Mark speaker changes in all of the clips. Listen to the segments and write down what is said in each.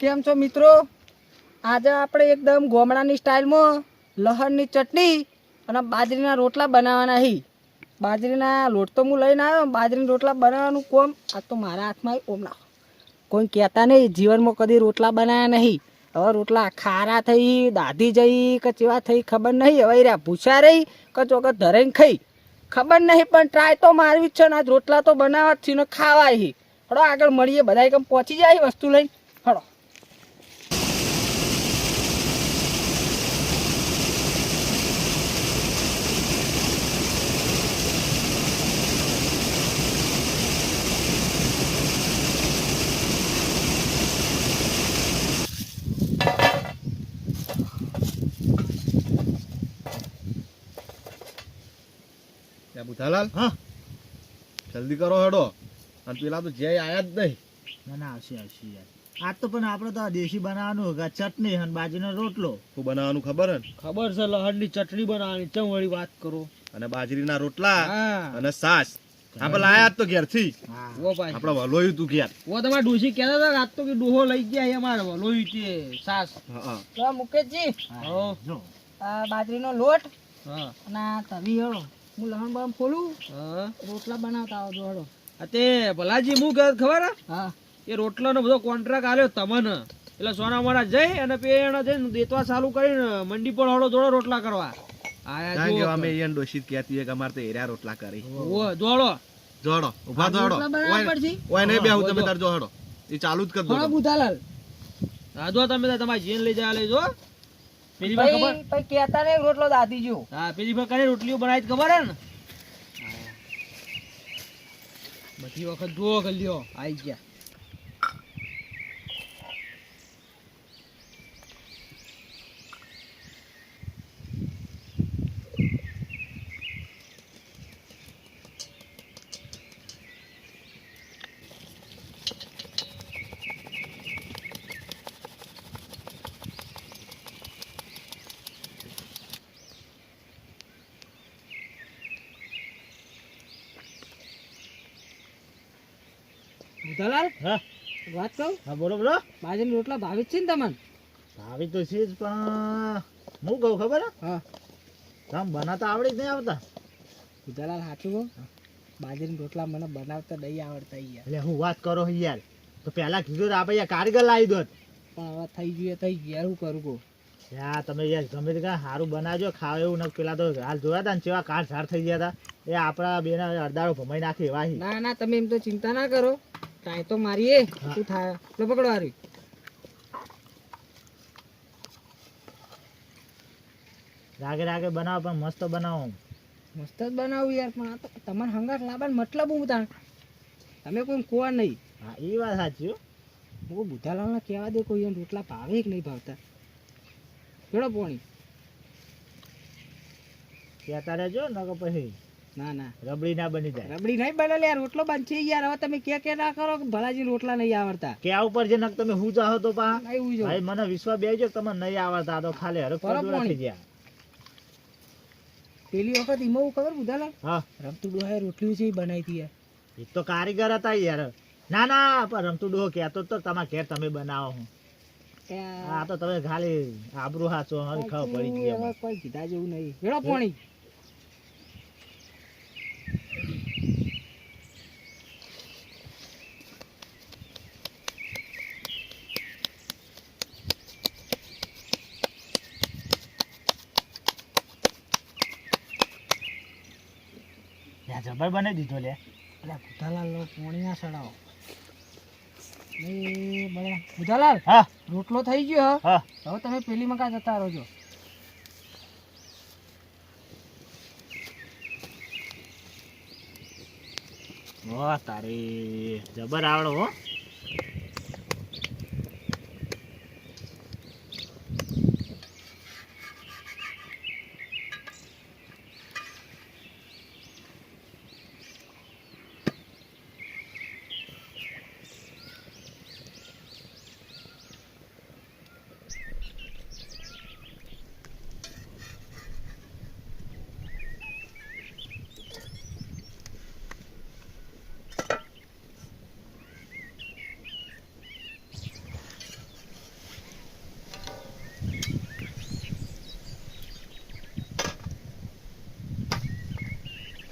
Speaker 1: કેમ છો મિત્રો? આજે આપણે એકદમ ગોમડાની સ્ટાઇલમાં લહરની ચટણી અને બાજરીના રોટલા બનાવવાના હી. બાજરીના લોટ તો હું લઈને આવ્યો બાજરીના રોટલા બનાવવાનું કોમ? આ તો મારા હાથમાં ઓમ ના કોઈ કહેતા નહીં, જીવનમાં કદી રોટલા બનાવ્યા નહીં. હવે રોટલા ખારા થઈ દાધી જઈ કે ચેવા થઈ ખબર નહીં. હવે રહ્યા ભૂસા રહી કે ચોકત ધરાઈને ખાઈ. ખબર નહીં, પણ ટ્રાય તો મારવી જ છે ને. આજ રોટલા તો બનાવવા જ છે ને ખાવા હી. હડો આગળ મળીએ બધા એકમ પહોંચી જાય વસ્તુ લઈને હડો
Speaker 2: ત્યાં બુધાલાલ
Speaker 3: હા.
Speaker 2: જલ્દી કરો હેડો. અને પેલા તો જય આયા જ નહીં.
Speaker 3: ના ના આવશે આવશે યાર. આજ તો પણ આપણે તો દેશી બનાવવાનું કે ચટણી અને બાજરીનો રોટલો.
Speaker 2: શું બનાવવાનું ખબર હે? ને?
Speaker 3: ખબર છે લહણની ચટણી બનાવવાની. ચમ વળી વાત કરો?
Speaker 2: અને બાજરીના રોટલા અને સાસ આપણે લાયા તો ઘેરથી
Speaker 1: ઓ
Speaker 2: આપણે વલોયું તું ઘેર.
Speaker 1: ઓ તમારા ડોશી કહેતા હતા રાત તો કે ડોહો લઈ ગયા અમારે. લોહી છે સાસ
Speaker 2: હા, હા.
Speaker 1: મુકેશજી.
Speaker 3: જો.
Speaker 1: બાજરીનો લોટ
Speaker 3: હા.
Speaker 1: અને તવી હળો હું લહણ બહણ ફોલું રોટલા બનાવતા આવજો હળો
Speaker 3: તે ભલાજી હું કહે ખબર હા? એ રોટલાનો બધો કોન્ટ્રાક્ટ આલ્યો તમને. એટલે સોના મારા જઈ અને પેણ જઈને દેતવા ચાલુ કરીને મંડી પર હળો જોડો રોટલા કરવા. આયા
Speaker 2: કે અમે અહીંયા ડોશી કહેતી કે અમારે તો એર્યા રોટલા કરી.
Speaker 3: ઓ
Speaker 2: જોડો
Speaker 1: ઊભા
Speaker 2: ઓય બેહું તમે તાર એ ચાલુ જ કર દો
Speaker 1: બુધાલાલ.
Speaker 3: તમે તમારી જીન લઈ જાય લેજો પેલી વાર ખબર?
Speaker 1: ભાઈ કહેતા નહીં રોટલો દાદી જો.
Speaker 3: હા પેલી વાર રોટલીઓ બનાવી ખબર હે ને? બધી વખત જુઓ ગલ્યો આઈ ગયા.
Speaker 1: બુધાલાલ
Speaker 3: હા.
Speaker 1: વાત કહું?
Speaker 3: હા બોલો બોલો.
Speaker 1: બાજરીના રોટલા ભાવે છે ને તમને
Speaker 3: ભાવી તો છે જ પણ હું કહું ખબર? હે.
Speaker 1: હા
Speaker 3: આમ બનાવતા આવડે જ નહીં આવતા.
Speaker 1: ભૂતાલાલ સાચું કહું? બાજરી રોટલા મને બનાવતા નહીં આવડતા યાર
Speaker 3: એટલે હું વાત કરો છો યાર. તો પહેલા કીધું તો આપણે યાર કારીગર લાવી દો.
Speaker 1: પણ હવે થઈ ગયું થઈ ગયું. યાર શું કરું કહું?
Speaker 3: યા તમે યાર ગમે તે સારું બનાવજો ખાવ એવું ન પેલા તો હાલ જોયા હતા ને જેવા કાળ ઝાડ થઈ ગયા હતા એ આપણા બેના અડદાળો ભમાઈ નાખી એવા
Speaker 1: ના ના તમે એમ તો ચિંતા ના કરો. ટ્રાય તો મારીએ. તું થાય લો પકડો હારી.
Speaker 3: રાગે રાગે બનાવો પણ મસ્ત બનાવો.
Speaker 1: મસ્ત જ બનાવું યાર પણ આ તો તમારે હંગાર લાવવાનો મતલબ હું તાણ. તમે કોઈ કોવા નહીં.
Speaker 3: હા એ વાત સાચી હો.
Speaker 1: બુધાલાલને કહેવા દે કોઈ રોટલા ભાવે કે નહીં ભાવતા. કેળો પોણી.
Speaker 3: કહેતા રહેજો ન કે પછી.
Speaker 1: ના ના.
Speaker 3: રબડી ના બની જાય.
Speaker 1: રબડી નહીં બને યાર રોટલો બનશે યાર હવે તમે કે કે ના કરો કે ભલાજી રોટલા નહીં આવડતા.
Speaker 3: કે આ ઉપર જે નક તમે હું ચાહો તો પા? ભાઈ મને વિશ્વાસ બેજો તમને નહીં આવડતા. તો ખાલી હરક
Speaker 1: બરાબર
Speaker 3: પદુડા ગયા.
Speaker 1: પેલી વખત એમાં ખબર બુધાલાલ
Speaker 3: હા.
Speaker 1: રમતું ડોહાએ રોટલી છે બનાવી હતી યાર.
Speaker 3: એ તો કારીગર હતા યાર. ના ના પણ રમતુડો કહેતો તો તમારા ઘેર તમે બનાવો હું. આ તો તમે ખાલી આબરૂ હાચો ખબર પડી
Speaker 1: ગયા. કોઈ કીધા જેવું નહીં. પોણી.
Speaker 3: યા જબર બનાવી દીધો લે.
Speaker 1: એટલે ભૂતાલાલ લો પોણી ના સડાવો. એ બળે. બુધાલાલ
Speaker 3: હા.
Speaker 1: રોટલો થઈ ગયો હ.
Speaker 3: હા.
Speaker 1: હવે તમે પેલી મકા જતા રહો
Speaker 3: વાહ તારી જબર આવડો હો.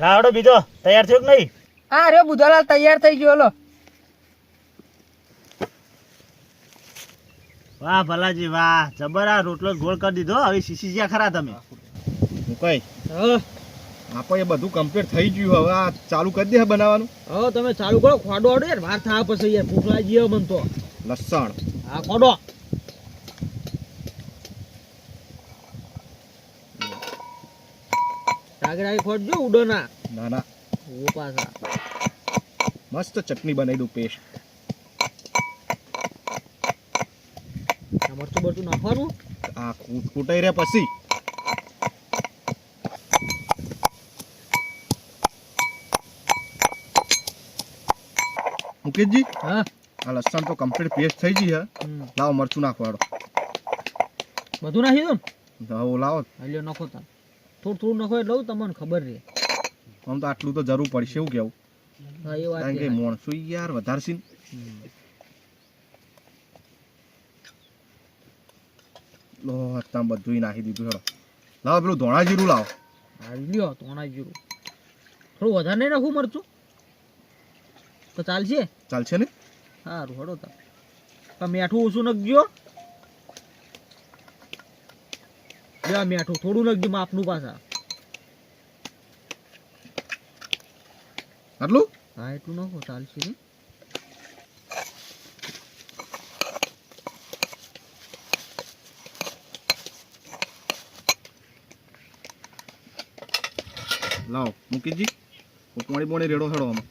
Speaker 3: રાવડો બીજો તૈયાર થયો કે નહીં?
Speaker 1: હા રે બુધાલાલ તૈયાર થઈ ગયો લો
Speaker 3: વાહ ભલાજી વાહ. જબર આ રોટલો ગોળ કરી દીધો. હવે શીશી જ્યાં ખરા તમે?
Speaker 2: હું કઈ?
Speaker 4: હા.
Speaker 2: આપણે બધું કમ્પ્લીટ થઈ ગયું. હવે આ ચાલુ કરી દે બનાવવાનું.
Speaker 4: હવે તમે ચાલુ કરો. ખોડો આડો યાર. વાર થવા પછી યાર. ભૂખ લાગી ગયો હવે તો.
Speaker 2: લસણ.
Speaker 4: હા ખોડો. રાગે ખોડજો ઉડો ના
Speaker 2: ના ના.
Speaker 4: ઓ પાછા.
Speaker 2: મસ્ત ચટણી બનાવી દઉં પેસ્ટ
Speaker 4: મરચું બરચું નાખવાનું?
Speaker 2: આ કૂટ- કૂટાઈ રહ્યા પછી. મુકેશજી
Speaker 4: હા.
Speaker 2: આ લસણ તો કમ્પ્લીટ પેસ્ટ થઈ ગઈ હે. લાવો મરચું નાખવાડો.
Speaker 4: બધું નાખી દો ને?
Speaker 2: લાવો
Speaker 4: હાલ્યો નાખો તા થોડું થોડું નખો એટલે તમને ખબર રહે.
Speaker 2: આમ તો આટલું તો જરૂર પડશે એવું કેવું?
Speaker 4: હા એ વાત
Speaker 2: કારણ કે. મોણસો યાર વધારશે. લો તમે બધું નાખી દીધું હેડો. લાવો પેલું ધોણા જીરું લાવો.
Speaker 4: હા લ્યો ધોણા જીરું થોડું વધારે નહીં નાખું મરચું? તો ચાલશે?
Speaker 2: ચાલશે ને?
Speaker 4: સારું હડો તા. મીઠું ઓછું નાખજો. લ્યો મેઠું થોડું નાખજો માપનું પાછા.
Speaker 2: આટલું?
Speaker 4: હા એટલું નાખો ચાલશે ને.
Speaker 2: લાવો મુકેશજી પોણી પોણી રેડો હેડો આમાં.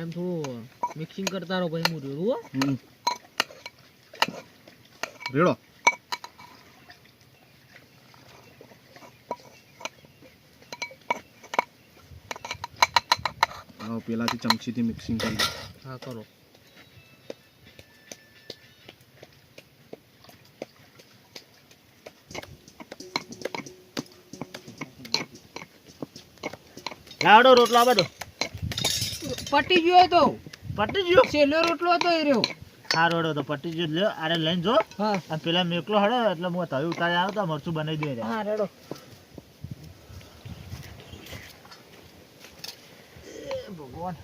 Speaker 4: એમ થોડું મિક્સિંગ કરતા રહો પછી હું
Speaker 2: જોયું. રેડો. પેલાથી ચમચીથી મિક્સિંગ કરી.
Speaker 4: હા કરો.
Speaker 3: રાવડો રોટલો આ બધો
Speaker 1: પટી ગયો તો
Speaker 3: પટી ગયો?
Speaker 1: છેલ્લો રોટલો હતો એ રહ્યો.
Speaker 3: હા રોડો તો પટી જ લ્યો આરે લઈને જો.
Speaker 1: હા.
Speaker 3: અને પેલા મેકલો હડો એટલે હું તવી ઉતારી આવ્યો તો મરચું બનાવી દે
Speaker 1: હા રેડો.
Speaker 3: ભગવાન.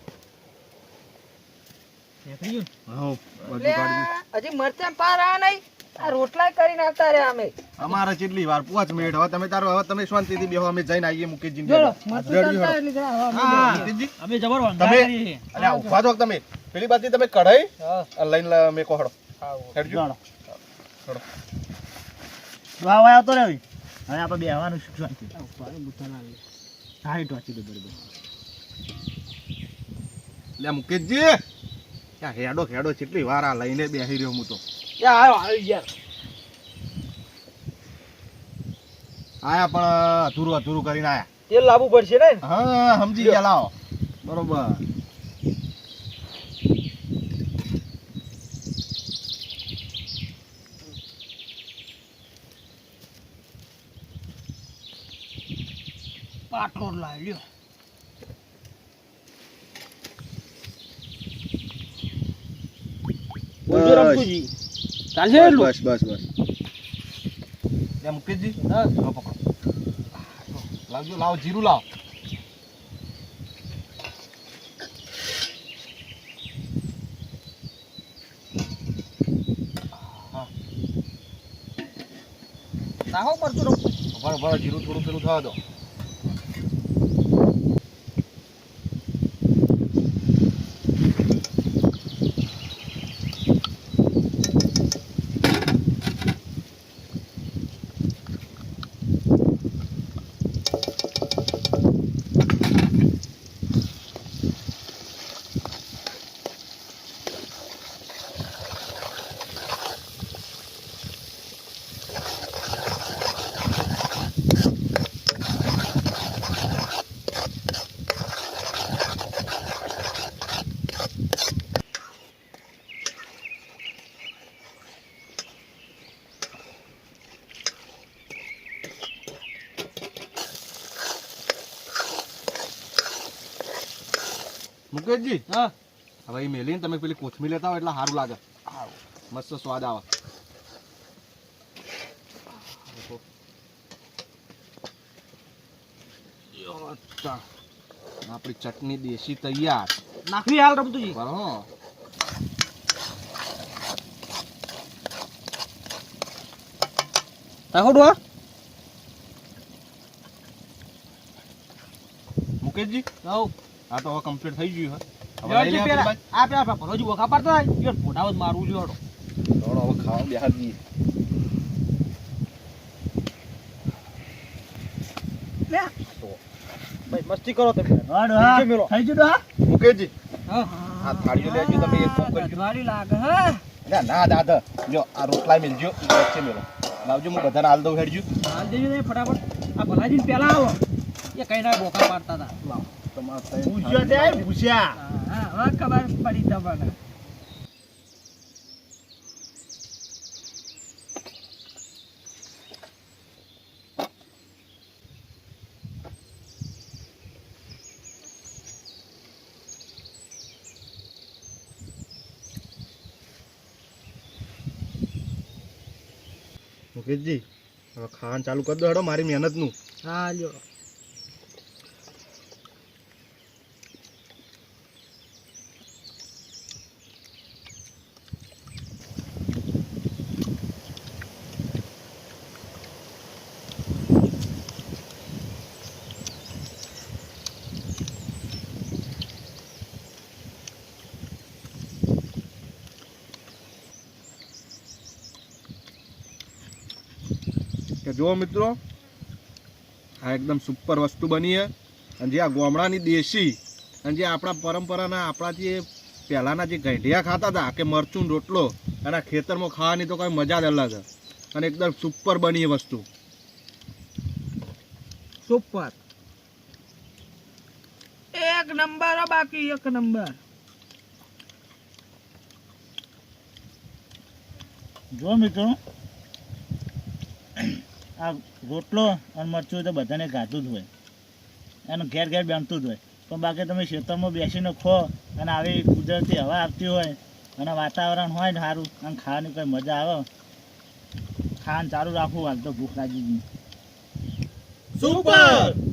Speaker 4: નીકળી ગયું?
Speaker 2: હા બધું
Speaker 1: લે,
Speaker 2: કાઢી દીધું.
Speaker 1: હજી મરચાં પાર આ નહીં. આ રોટલા કરી નાખતા રહ્યા અમે.
Speaker 2: અમારે કેટલી વાર પાંચ મિનિટ હવે તમે તારો હવે તમે શાંતિથી બેહો. અમે જઈને આવીએ મુકેશજી.
Speaker 4: અમે જબર
Speaker 2: તમે અલ્યા ઊભા છો તમે. પેલી બાજુ તમે કઢાઈ
Speaker 4: હા.
Speaker 2: લઈને લા- મેકો હડો હેડજો. હડો
Speaker 3: વાહ વાહ આવતો રહે હવે આપણે બેહવાનું શીખવાનું
Speaker 4: પાણી બુથા ના લે.
Speaker 3: હા એ દે બરોબર.
Speaker 2: લે મુકેશજી. ત્યાં હેડો હેડો કેટલી વાર આ લઈને બેસી રહ્યો હું તો.
Speaker 4: યા, આયો, આયો યાર.
Speaker 2: આયા પણ અધૂરું અધૂરું કરીને આયા.
Speaker 4: તેલ લાવવું પડશે ને?
Speaker 2: હા સમજી ગયા લાવો. બરોબર.
Speaker 4: પાટલો લાવ્યો. બોલજો
Speaker 2: બસ.
Speaker 4: રમતુજી ચાલશે એટલું
Speaker 2: બસ બસ બસ લે મુકેશજી.
Speaker 4: હા.
Speaker 2: પકડો. લાવજો લાવો જીરું લાવો. ઊભા ઊભા જીરું થોડું પેલું થવા દો. મુકેશજી.
Speaker 4: હા.
Speaker 2: હવે એ મેલીને તમે પેલી કોથમી લેતા હોય એટલે સારું લાગે. મસ્ત સ્વાદ આવે. આપણી ચટણી દેશી તૈયાર.
Speaker 4: નાખવી હાલ રમતુજી.
Speaker 2: હા.
Speaker 4: નાખો ડોહા
Speaker 2: મુકેશજી.
Speaker 4: આવ.
Speaker 2: આ તો હવે કમ્પ્લીટ થઈ ગયું હે હવે લઈ લે
Speaker 4: પેલા. આ પેલા આપણા ભરોજી વખા પાડતા ઈવન ફોટાઓ જ મારું જો હડો.
Speaker 2: હડો હવે ખાવા બેહાર દઈએ.
Speaker 4: ભાઈ મસ્તી કરો તમે.
Speaker 3: હા ડોહા
Speaker 4: નીચે મેલો.
Speaker 3: થઈ ગયું ડોહા
Speaker 2: મુકેશજી
Speaker 4: હા.
Speaker 2: આ થાળીઓ લેજો તમે એક
Speaker 1: ગધવાળી લાગે હે.
Speaker 2: ના ના દાદા. જો આ રોટલા મેલજો. વચ્ચે મેલો. લાવજો હું બધાને હાલ દઉં હેડજો.
Speaker 4: હાલ દેજો ને ફટાફટ. આ ભલાજી પેલા આવો. એ કઈ ના બોકા પાડતા હતા. લાવો
Speaker 2: તમારે
Speaker 3: ભૂસ્યા
Speaker 1: હવે ખબર પડી તમને.
Speaker 2: મુકેશજી હવે ખાવાનું ચાલુ કરી દો હેડો મારી મહેનતનું.
Speaker 1: હા લ્યો.
Speaker 2: જુઓ મિત્રો આ એકદમ સુપર વસ્તુ બની છે. અને જે આ ગામડાની દેશી અને જે આપણા પરંપરાના આપણા જે પહેલાંના જે ગંઢિયા ખાતા હતા કે મરચું રોટલો અને ખેતરમાં ખાવાની તો કંઈ મજા જ અલગ અને એકદમ સુપર બની વસ્તુ.
Speaker 1: સુપર એક નંબર બાકી એક નંબર
Speaker 3: જો મિત્રો આ રોટલો અને મરચું તો બધાને ગાતું જ હોય. એનું ઘેર ઘેર બનતું જ હોય. પણ બાકી તમે ખેતરમાં બેસીને ખો અને આવી કુદરતી હવા આવતી હોય અને વાતાવરણ હોય ને સારું અને ખાવાની કોઈ મજા આવે, ખાવાનું ચાલુ રાખવું હાલ તો ભૂખ લાગી ગઈ.
Speaker 2: સુપર!